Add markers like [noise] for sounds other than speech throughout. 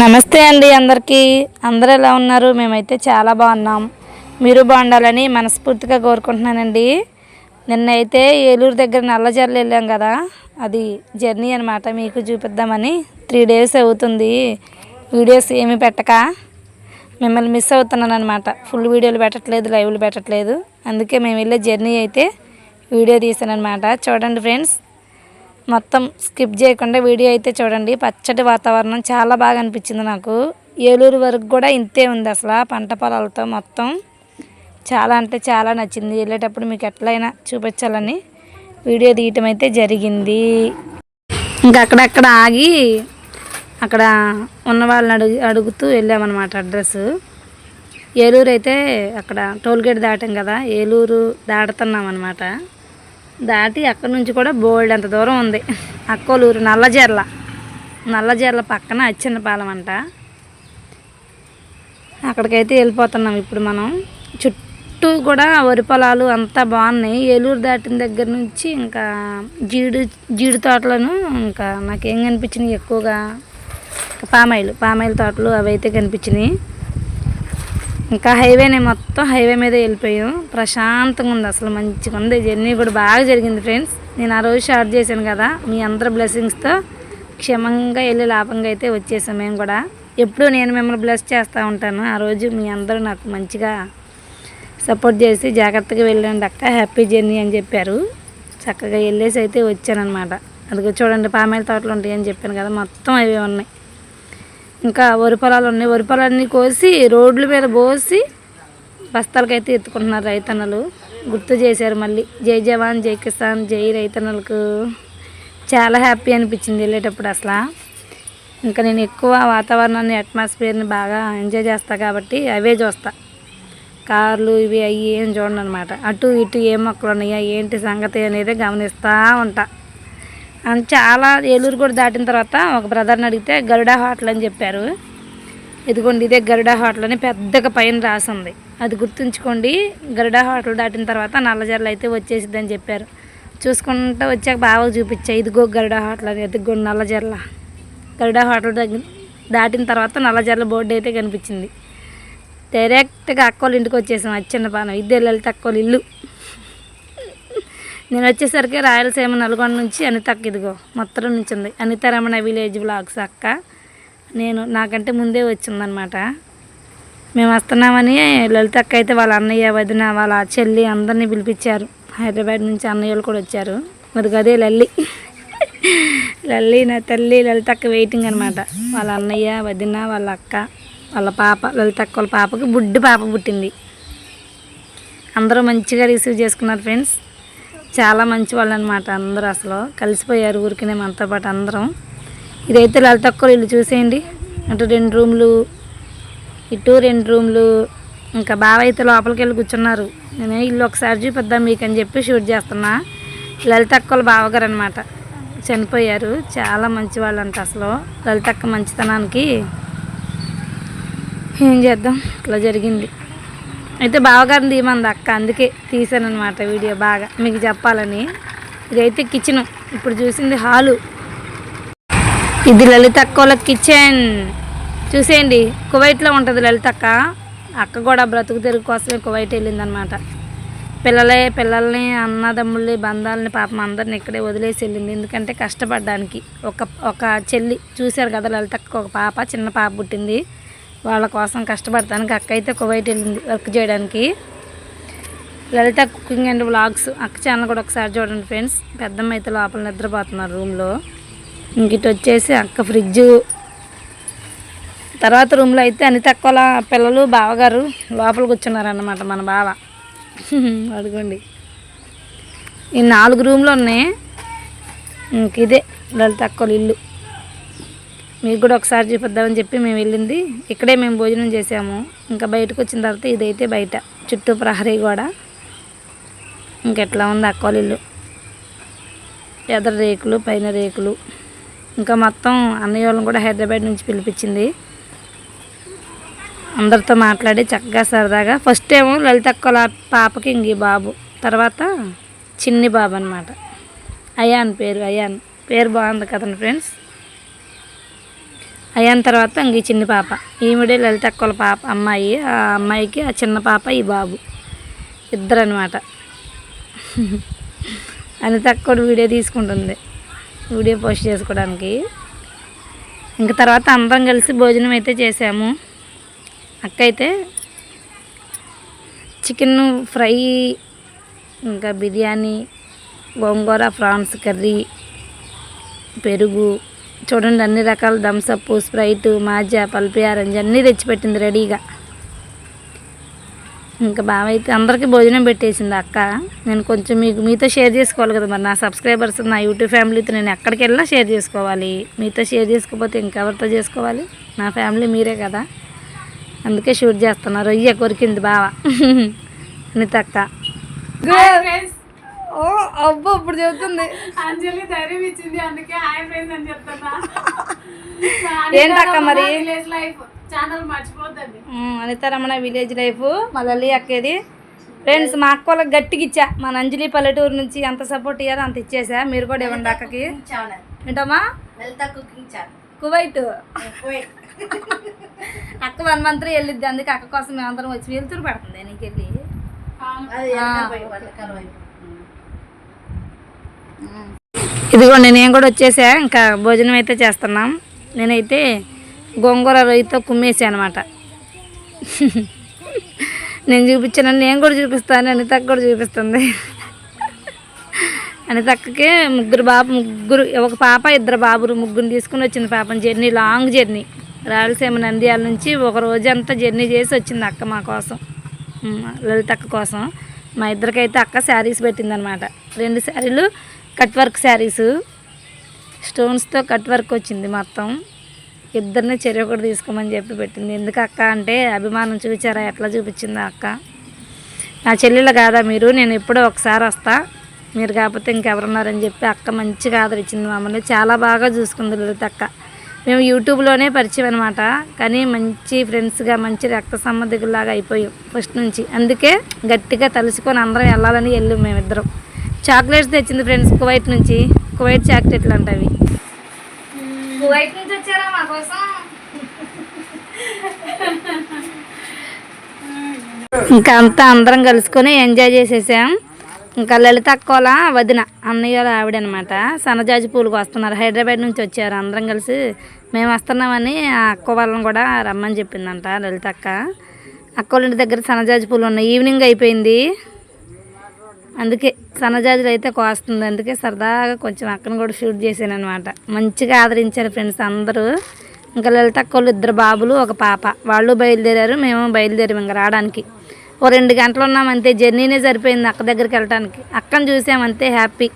నమస్తే అండి అందరికీ. అందరూ ఎలా ఉన్నారు? మేమైతే చాలా బాగున్నాం. మీరు బాగుండాలని మనస్ఫూర్తిగా కోరుకుంటున్నానండి. నిన్నైతే ఏలూరు దగ్గర నల్లజర్లు వెళ్ళాం కదా. అది జర్నీ అనమాట మీకు చూపిద్దామని త్రీ డేస్ అవుతుంది. వీడియోస్ ఏమీ పెట్టక మిమ్మల్ని మిస్ అవుతున్నాను అనమాట ఫుల్ వీడియోలు పెట్టట్లేదు లైవ్లు పెట్టట్లేదు. అందుకే మేము వెళ్ళే జర్నీ అయితే వీడియో తీసాను అనమాట చూడండి ఫ్రెండ్స్ మొత్తం స్కిప్ చేయకుండా వీడియో అయితే చూడండి. పచ్చటి వాతావరణం చాలా బాగా అనిపించింది నాకు. ఏలూరు వరకు కూడా ఇంతే ఉంది అసలు పంట పొలాలతో మొత్తం. చాలా అంటే చాలా నచ్చింది. వెళ్ళేటప్పుడు మీకు ఎట్లయినా చూపించాలని వీడియో తీయటం అయితే జరిగింది. ఇంకా అక్కడక్కడ ఆగి అక్కడ ఉన్న వాళ్ళని అడుగు అడుగుతూ వెళ్ళామన్నమాట అడ్రస్. ఏలూరు అయితే అక్కడ టోల్గేట్ దాటాం కదా ఏలూరు దాటుతున్నాం అనమాట దాటి అక్కడి నుంచి కూడా బోల్డ్ అంత దూరం ఉంది. అక్కోలూరు నల్లజర్ల. నల్లజర్ల పక్కన అచ్చన్నపాలెం అంట. అక్కడికైతే వెళ్ళిపోతున్నాం ఇప్పుడు మనం. చుట్టూ కూడా వరి పొలాలు అంతా బాగున్నాయి. ఏలూరు దాటిన దగ్గర నుంచి ఇంకా జీడి జీడి తోటలను ఇంకా నాకేం కనిపించినాయి ఎక్కువగా. పామాయిల్ పామాయిల్ తోటలు అవి అయితే కనిపించినాయి. ఇంకా హైవేనే మొత్తం హైవే మీద వెళ్ళిపోయాం. ప్రశాంతంగా ఉంది అసలు మంచిగా ఉంది. జర్నీ కూడా బాగా జరిగింది ఫ్రెండ్స్. నేను ఆ రోజు షార్ట్ చేశాను కదా మీ అందరి బ్లెస్సింగ్స్తో క్షేమంగా వెళ్ళి లాభంగా అయితే వచ్చేసాం మేము కూడా. ఎప్పుడూ నేను మిమ్మల్ని బ్లెస్ చేస్తూ ఉంటాను. ఆ రోజు మీ అందరూ నాకు మంచిగా సపోర్ట్ చేసి జాగ్రత్తగా వెళ్ళండి అక్క హ్యాపీ జర్నీ అని చెప్పారు. చక్కగా వెళ్ళేసి అయితే వచ్చానమాట అదిగో చూడండి పామాయిల తోటలు ఉంటాయి అని చెప్పాను కదా మొత్తం అవే ఉన్నాయి. ఇంకా వరి పొలాలు ఉన్నాయి. వరి పొలాలన్నీ కోసి రోడ్ల మీద పోసి బస్తాలకైతే ఎత్తుకుంటున్నారు రైతన్నలు. గుర్తు చేశారు మళ్ళీ. జై జవాన్ జై కిసాన్ జై రైతన్నలకు చాలా హ్యాపీ అనిపించింది వెళ్ళేటప్పుడు అసలు. ఇంకా నేను ఎక్కువ వాతావరణాన్ని అట్మాస్ఫియర్ని బాగా ఎంజాయ్ చేస్తా కాబట్టి అవే చూస్తా. కార్లు ఇవి అవి ఏం చూడండి అనమాట అటు ఇటు ఏ మొక్కలు ఉన్నాయా ఏంటి సంగతి అనేది గమనిస్తూ ఉంటా. చాలా ఏలూరు కూడా దాటిన తర్వాత ఒక బ్రదర్ని అడిగితే గరుడా హోటల్ అని చెప్పారు. ఇదిగోండి ఇదే గరుడా హోటల్ అని పెద్దగా పైన రాసింది. అది గుర్తుంచుకోండి గరుడా హోటల్ దాటిన తర్వాత నల్లజర్లు అయితే వచ్చేసిద్ది అని చెప్పారు. చూసుకుంటూ వచ్చాక బాగా చూపించా ఇదిగో గరుడా హోటల్ అని ఇదిగో నల్లజర్ల. గరుడా హోటల్ దగ్గర దాటిన తర్వాత నల్లజర్ల బోర్డు అయితే కనిపించింది. డైరెక్ట్గా అక్కోళ్ళ ఇంటికి వచ్చేసాం అచ్చిన పానం. ఇదే లలిత అక్కోళ్ళ ఇల్లు. నేను వచ్చేసరికి రాయలసీమ నల్గొండ నుంచి అనితక్క ఇదిగో మొత్తం నుంచి ఉంది. అనిత రమణ విలేజ్ బ్లాగ్స్ అక్క. నేను నాకంటే ముందే వచ్చిందనమాట మేము వస్తున్నామని లలిత అక్క అయితే వాళ్ళ అన్నయ్య వదిన వాళ్ళ చెల్లి అందరినీ పిలిపించారు. హైదరాబాద్ నుంచి అన్నయ్యలు కూడా వచ్చారు. అది అదే లల్లి. లల్లి నా తల్లి లలిత అక్క వెయిటింగ్ అనమాట వాళ్ళ అన్నయ్య వదిన వాళ్ళ అక్క వాళ్ళ పాప లలిత అక్క వాళ్ళ పాపకి బుడ్డి పాప పుట్టింది. అందరూ మంచిగా రిసీవ్ చేసుకున్నారు ఫ్రెండ్స్. చాలా మంచి వాళ్ళు అనమాట అందరూ అసలు. కలిసిపోయారు ఊరికినే మనతో పాటు అందరం. ఇదైతే లలిత ఇల్లు చూసేయండి. అటు రెండు రూమ్లు ఇటు రెండు రూమ్లు. ఇంకా బావ అయితే లోపలికి వెళ్ళి కూర్చున్నారు. నేను ఇల్లు ఒకసారి చూపిద్దాం మీకు అని చెప్పి షూట్ చేస్తున్నా. లలిత అక్కల బావగారు అనమాట చనిపోయారు. చాలా మంచి వాళ్ళు అంట అసలు. లలిత అక్క మంచితనానికి ఏం చేద్దాం? ఇట్లా జరిగింది. అయితే బావగారిని తీయమంది అక్క అందుకే తీసాను అనమాట వీడియో బాగా మీకు చెప్పాలని. ఇదైతే కిచెన్ ఇప్పుడు చూసింది హాలు ఇది లలిత అక్కోల కిచెన్ చూసేయండి కువైట్లో ఉంటుంది లలిత అక్క. అక్క కూడా బ్రతుకు తెరుగు కోసమే కువైట్ వెళ్ళిందనమాట పిల్లలే పిల్లల్ని అన్నదమ్ముల్ని బంధాలని పాపం అందరిని ఇక్కడే వదిలేసి వెళ్ళింది. ఎందుకంటే కష్టపడడానికి ఒక ఒక చెల్లి చూశారు కదా లలిత అక్క ఒక పాప చిన్న పాప పుట్టింది. వాళ్ళ కోసం కష్టపడతాను అక్క అయితే కువైట్ వెళ్ళింది వర్క్ చేయడానికి. Lalitha cooking and vlogs. అక్క ఛానల్ కూడా ఒకసారి చూడండి ఫ్రెండ్స్. పెద్దమ్మ అయితే లోపల నిద్రపోతున్నారు రూమ్లో ఇంక ఇటు వచ్చేసి అక్క ఫ్రిడ్జ్ తర్వాత రూమ్లో అయితే అన్ని తక్కువ పిల్లలు బావగారు లోపల కూర్చున్నారన్నమాట మన బావ. అడుగుండి ఈ నాలుగు రూమ్లు ఉన్నాయి. ఇంక ఇదే లలిత అక్కల ఇల్లు. మీకు కూడా ఒకసారి చూపిద్దామని చెప్పి మేము వెళ్ళింది. ఇక్కడే మేము భోజనం చేసాము. ఇంకా బయటకు వచ్చిన తర్వాత ఇదైతే బయట. చుట్టూ ప్రహరీ కూడా ఇంకెట్లా ఉంది అక్కోలిల్లు. ఎదర రేకులు పైన రేకులు. ఇంకా మొత్తం అన్నయ్య వాళ్ళని కూడా హైదరాబాద్ నుంచి పిలిపించింది. అందరితో మాట్లాడి చక్కగా సరదాగా. ఫస్ట్ ఏమో లలిత అక్కల పాపకి ఇంక ఈ బాబు. తర్వాత చిన్ని బాబు అనమాట అయాన్ పేరు అయాన్. పేరు బాగుంది కదండి ఫ్రెండ్స్. అయిన తర్వాత ఇంక ఈ చిన్న పాప. ఈవిడే లలిత అక్కల పాప అమ్మాయి. ఆ అమ్మాయికి ఆ చిన్న పాప ఈ బాబు. ఇద్దరు అనమాట అనిత తక్కువ కూడా వీడియో తీసుకుంటుంది. వీడియో పోస్ట్ చేసుకోవడానికి. ఇంక తర్వాత అందరం కలిసి భోజనం అయితే చేసాము. అక్క అయితే చికెన్ ఫ్రై ఇంకా బిర్యానీ గోంగూర ప్రాన్స్ కర్రీ పెరుగు చూడండి అన్ని రకాల Thums Up Sprite Maaza pulpy orange అన్నీ తెచ్చిపెట్టింది రెడీగా. ఇంకా బాగా అయితే అందరికీ భోజనం పెట్టేసింది అక్క. నేను కొంచెం మీకు మీతో షేర్ చేసుకోవాలి కదా మరి. నా సబ్స్క్రైబర్స్ నా యూట్యూబ్ ఫ్యామిలీతో నేను ఎక్కడికి వెళ్ళినా షేర్ చేసుకోవాలి. మీతో షేర్ చేసుకోకపోతే ఇంకెవరితో చేసుకోవాలి? నా ఫ్యామిలీ మీరే కదా. అందుకే షూట్ చేస్తున్నారు రొయ్య కొరికింది బావ. [laughs] నితక్క అబ్బో ఇప్పుడు చెబుతుంది. అంజలి ధైర్యం ఇచ్చింది అందుకే హాయ్ ఫ్రెండ్స్ అని చెప్తున్నా. [laughs] ఏంటక్క మరి? విలేజ్ లైఫ్ ఛానల్ మర్చిపోద్దండి. అనిత రమణ విలేజ్ లైఫ్ మా లల్లి అక్కేది. ఫ్రెండ్స్ మా అక్క వాళ్ళకి గట్టిగా ఇచ్చా. మన అంజలి పల్లెటూరు నుంచి ఎంత సపోర్ట్ ఇయ్యారో అంత ఇచ్చేసా. మీరు కూడా ఇవ్వండి అక్కకి. Cooking channel Kuwait. [laughs] అక్క వన్ మంత్ వెళ్ళిద్ది అందుకే అక్క కోసం మేమందరం వచ్చి వెళ్తురు పెడుతుంది నీకు వెళ్ళి. ఇదిగోండి నేను కూడా వచ్చేసా? ఇంకా భోజనం అయితే చేస్తున్నాం. నేనైతే గోంగూర రొయ్యతో కుమ్మేసా అనమాట నేను చూపించాను నేను కూడా చూపిస్తాను అనితక్క కూడా చూపిస్తుంది. అనితక్కకి ముగ్గురు బాబు ముగ్గురు ఒక పాప ఇద్దరు బాబులు ముగ్గురు తీసుకుని వచ్చింది పాపం journey long journey. Rayalaseema Nandyal నుంచి ఒక రోజంతా జర్నీ చేసి వచ్చింది అక్క మా కోసం. లలితక్క లలిత అక్క కోసం. మా ఇద్దరికైతే అక్క శారీస్ పెట్టిందనమాట రెండు శారీలు కట్ వర్క్ శారీస్. స్టోన్స్తో కట్ వర్క్ వచ్చింది మొత్తం. ఇద్దరిని చెరువు కూడా తీసుకోమని చెప్పి పెట్టింది. ఎందుకు అక్క అంటే అభిమానం చూచారా ఎట్లా చూపించిందా అక్క? నా చెల్లెలు కాదా మీరు? నేను ఎప్పుడో ఒకసారి వస్తా. మీరు కాకపోతే ఇంకెవరున్నారని చెప్పి అక్క మంచిగా ఆదరించింది మమ్మల్ని. చాలా బాగా చూసుకుంది లలిత అక్క. మేము యూట్యూబ్లోనే పరిచయం అనమాట కానీ మంచి ఫ్రెండ్స్గా మంచి రక్త సంబంధికుల్లాగా అయిపోయాం ఫస్ట్ నుంచి. అందుకే గట్టిగా తలుసుకొని అందరం వెళ్ళాలని వెళ్ళాం మేమిద్దరం. చాక్లెట్స్ తెచ్చింది ఫ్రెండ్స్ కువైట్ నుంచి. కువైట్ చాక్లెట్లు అంట అవి. కువైట్ నుంచి వచ్చారా మా కోసం? ఇంకా అంతా అందరం కలుసుకొని ఎంజాయ్ చేసేసాం. ఇంకా లలిత అక్కోల వదిన అన్నయ్య ఆవిడ అనమాట సన్నజాజి పూలకు వస్తున్నారు. హైదరాబాద్ నుంచి వచ్చారు. అందరం కలిసి మేము వస్తున్నామని ఆ అక్క వాళ్ళని కూడా రమ్మని చెప్పిందంట లలిత అక్క. అక్క వాళ్ళ ఇంటి దగ్గర సన్నజాజి పూలు ఉన్నాయి. ఈవినింగ్ అయిపోయింది. అందుకే సన్నజాజులు అయితే కోస్తుంది. అందుకే సరదాగా కొంచెం అక్కను కూడా షూట్ చేశాను అనమాట మంచిగా ఆదరించారు ఫ్రెండ్స్ అందరూ. ఇంకా లలిత అక్కోళ్ళు ఇద్దరు బాబులు ఒక పాప. వాళ్ళు బయలుదేరారు మేము బయలుదేరాము ఇంకా రావడానికి. ఓ రెండు గంటలు ఉన్నామంతే జర్నీనే సరిపోయింది అక్క దగ్గరికి వెళ్ళడానికి అక్కను చూసామంతే హ్యాపీ.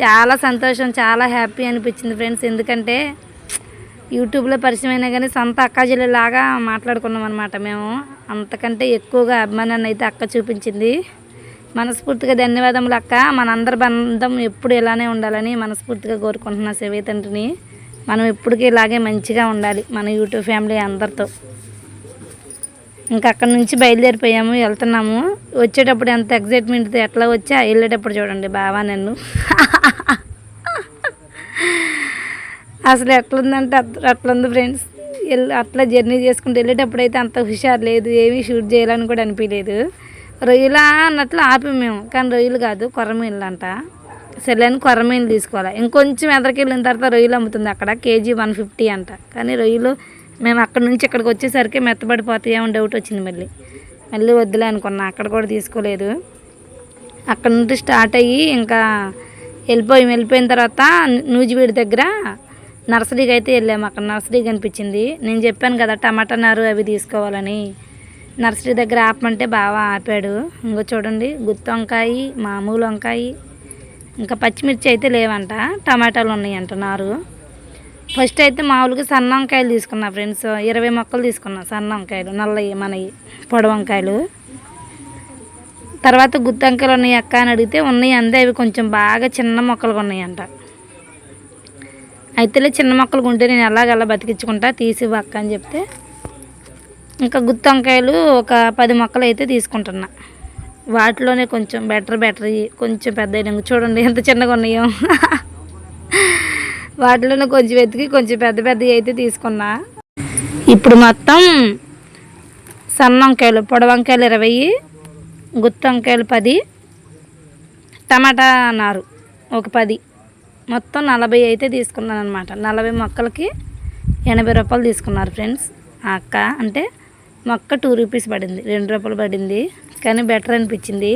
చాలా సంతోషం చాలా హ్యాపీ అనిపించింది ఫ్రెండ్స్. ఎందుకంటే యూట్యూబ్లో పరిచయం అయినా కానీ సొంత అక్క లాగా మాట్లాడుకున్నాం అనమాట మేము. అంతకంటే ఎక్కువగా అభిమానాన్ని అయితే అక్క చూపించింది. మనస్ఫూర్తిగా ధన్యవాదములు అక్క. మనందరి బంధం ఎప్పుడు ఇలానే ఉండాలని మనస్ఫూర్తిగా కోరుకుంటున్నా శివయ్య తండ్రిని. మనం ఎప్పటికీ ఇలాగే మంచిగా ఉండాలి మన యూట్యూబ్ ఫ్యామిలీ అందరితో. ఇంకా అక్కడ నుంచి బయలుదేరిపోయాము వెళ్తున్నాము. వచ్చేటప్పుడు ఎంత ఎగ్జైట్మెంట్తో ఎట్లా వచ్చా వెళ్ళేటప్పుడు చూడండి బావా నన్ను. అసలు ఎట్లుందంటే అట్- అట్లుంది ఫ్రెండ్స్ వెళ్ళి అట్లా జర్నీ చేసుకుంటూ వెళ్ళేటప్పుడు అయితే అంత హుషారు లేదు ఏమీ షూట్ చేయాలని కూడా అనిపించలేదు రొయ్యలా అన్నట్లు ఆపి మేము. కానీ రొయ్యలు కాదు కొర్రమీన్లు అంట. సరేని కొరమీన్లు తీసుకోవాలి. ఇంకొంచెం ఎదరికి వెళ్ళిన తర్వాత రొయ్యలు అమ్ముతుంది అక్కడ. కేజీ వన్ ఫిఫ్టీ అంట. కానీ రొయ్యలు మేము అక్కడి నుంచి ఇక్కడికి వచ్చేసరికి మెత్తబడిపోతాయేమో డౌట్ వచ్చింది మళ్ళీ. మళ్ళీ వద్దులే అనుకున్నా. అక్కడ కూడా తీసుకోలేదు. అక్కడ నుండి స్టార్ట్ అయ్యి ఇంకా వెళ్ళిపోయి. వెళ్ళిపోయిన తర్వాత నూజివీడి దగ్గర నర్సరీకి అయితే వెళ్ళాము అక్కడ నర్సరీ కనిపించింది. నేను చెప్పాను కదా టమాటా నారు అవి తీసుకోవాలని. నర్సరీ దగ్గర ఆపమంటే బాగా ఆపాడు. ఇంకో చూడండి గుత్తి వంకాయ మామూలు వంకాయ ఇంకా పచ్చిమిర్చి అయితే లేవంట. టమాటాలు ఉన్నాయంట నారు ఫస్ట్ అయితే మామూలుగా సన్న వంకాయలు తీసుకున్నా ఫ్రెండ్స్ ఇరవై మొక్కలు తీసుకున్నా సన్న వంకాయలు నల్లవి మనవి పొడవంకాయలు తర్వాత గుత్తి వంకాయలు ఉన్నాయి అక్క అని అడిగితే ఉన్నాయి అందే అవి కొంచెం బాగా చిన్న మొక్కలు ఉన్నాయంట. అయితే చిన్న మొక్కలు ఉంటే నేను ఎలాగలా బతికించుకుంటా తీసి అక్క అని చెప్తే ఇంకా గుత్తి వంకాయలు ఒక పది మొక్కలు అయితే తీసుకుంటున్నా. వాటిలోనే కొంచెం బెటర్ బెటర్ కొంచెం పెద్ద చూడండి ఎంత చిన్నగా ఉన్నాయో. వాటిలోనే కొంచెం వెతికి కొంచెం పెద్ద పెద్దవి అయితే తీసుకున్నా. ఇప్పుడు మొత్తం సన్న వంకాయలు పొడ వంకాయలు ఇరవై గుత్తి వంకాయలు పది టమాటా నారు ఒక పది. మొత్తం నలభై అయితే తీసుకున్నాను అనమాట నలభై మొక్కలకి ఎనభై రూపాయలు తీసుకున్నారు ఫ్రెండ్స్. ఆ అక్క అంటే మొక్క టూ రూపీస్ పడింది. రెండు రూపాయలు పడింది. కానీ బెటర్ అనిపించింది.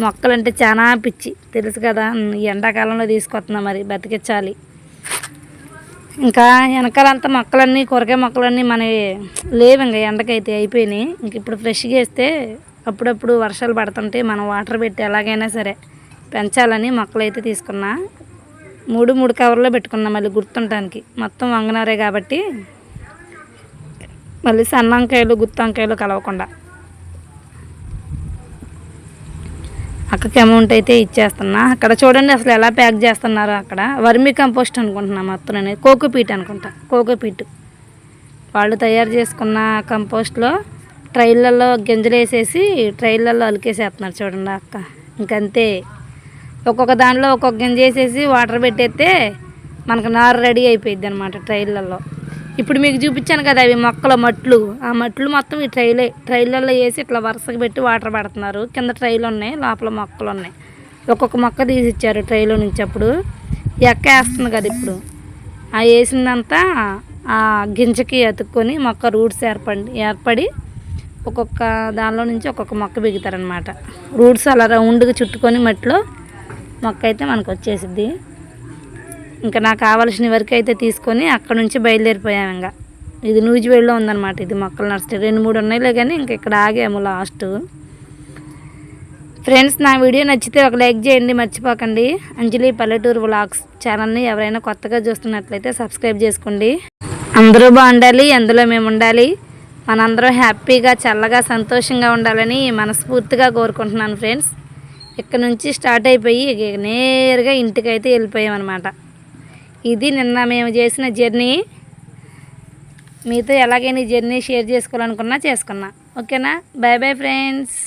మొక్కలు అంటే చాలా పిచ్చి. తెలుసు కదా ఎండాకాలంలో తీసుకొస్తున్నా మరి బతికించాలి. ఇంకా వెనకాలంతా మొక్కలన్నీ కూరగాయ మొక్కలన్నీ మనవి లేవు ఇంకా ఎండకైతే అయిపోయినాయి. ఇంక ఇప్పుడు ఫ్రెష్గా వేస్తే అప్పుడప్పుడు వర్షాలు పడుతుంటే మనం వాటర్ పెట్టి ఎలాగైనా సరే పెంచాలని మొక్కలు అయితే తీసుకున్నా. మూడు మూడు కవర్లో పెట్టుకున్నా మళ్ళీ గుర్తుంటానికి మొత్తం వంగనారే కాబట్టి మళ్ళీ సన్నంకాయలు గుత్తంకాయలు కలవకుండా. అక్కకి అమౌంట్ అయితే ఇచ్చేస్తున్నా. అక్కడ చూడండి అసలు ఎలా ప్యాక్ చేస్తున్నారు అక్కడ. వర్మి కంపోస్ట్ అనుకుంటున్నా మొత్తం నేను కోకోపీట్ అనుకుంటా. కోకోపీట్ వాళ్ళు తయారు చేసుకున్న కంపోస్ట్లో ట్రైళ్ళల్లో గింజలు వేసేసి ట్రైళ్ళల్లో అలికేసేస్తున్నారు చూడండి అక్క. ఇంకంతే. ఒక్కొక్క దానిలో ఒక్కొక్క గింజ వేసేసి వాటర్ పెట్టేస్తే మనకు నారు రెడీ అయిపోయింది అనమాట ట్రైళ్ళల్లో ఇప్పుడు మీకు చూపించాను కదా అవి మొక్కల మట్లు. ఆ మట్లు మొత్తం ఈ ట్రైలే ట్రైలల్లో వేసి ఇట్లా వరుసగా పెట్టి వాటర్ పెడుతున్నారు. కింద ట్రైలు ఉన్నాయి లోపల మొక్కలు ఉన్నాయి. ఒక్కొక్క మొక్క తీసి ఇచ్చారు ట్రైలో నుంచి అప్పుడు. ఎక్క వేస్తుంది కదా ఇప్పుడు. ఆ వేసిందంతా ఆ గింజకి అతుక్కొని మొక్క రూట్స్ ఏర్పడి ఏర్పడి ఒక్కొక్క దానిలో నుంచి ఒక్కొక్క మొక్క బిగుతారనమాట రూట్స్ అలా రౌండ్గా చుట్టుకొని మట్టిలో మొక్క అయితే మనకు వచ్చేసిద్ది. ఇంకా నాకు కావాల్సిన వరకు అయితే తీసుకొని అక్కడ నుంచి బయలుదేరిపోయాము ఇంకా. ఇది నూజివేడులో ఉందన్నమాట ఇది మొక్కలు నర్సరీ. రెండు మూడు ఉన్నాయిలే కానీ ఇంక ఇక్కడ ఆగాము లాస్ట్. ఫ్రెండ్స్ నా వీడియో నచ్చితే ఒక లైక్ చేయండి మర్చిపోకండి. అంజలి పల్లెటూరు వ్లాగ్స్ ఛానల్ని ఎవరైనా కొత్తగా చూస్తున్నట్లయితే సబ్స్క్రైబ్ చేసుకోండి. అందరూ బాగుండాలి అందులో మేము ఉండాలి. మనందరం హ్యాపీగా చల్లగా సంతోషంగా ఉండాలని మనస్ఫూర్తిగా కోరుకుంటున్నాను ఫ్రెండ్స్. ఇక్కడ నుంచి స్టార్ట్ అయిపోయి నేరుగా ఇంటికైతే వెళ్ళిపోయాం అనమాట ఇది నిన్న మేము చేసిన జర్నీ. మీతో ఎలాగైనా జర్నీ షేర్ చేసుకోవాలనుకున్నా చేసుకున్నా. ఓకేనా? Bye bye friends.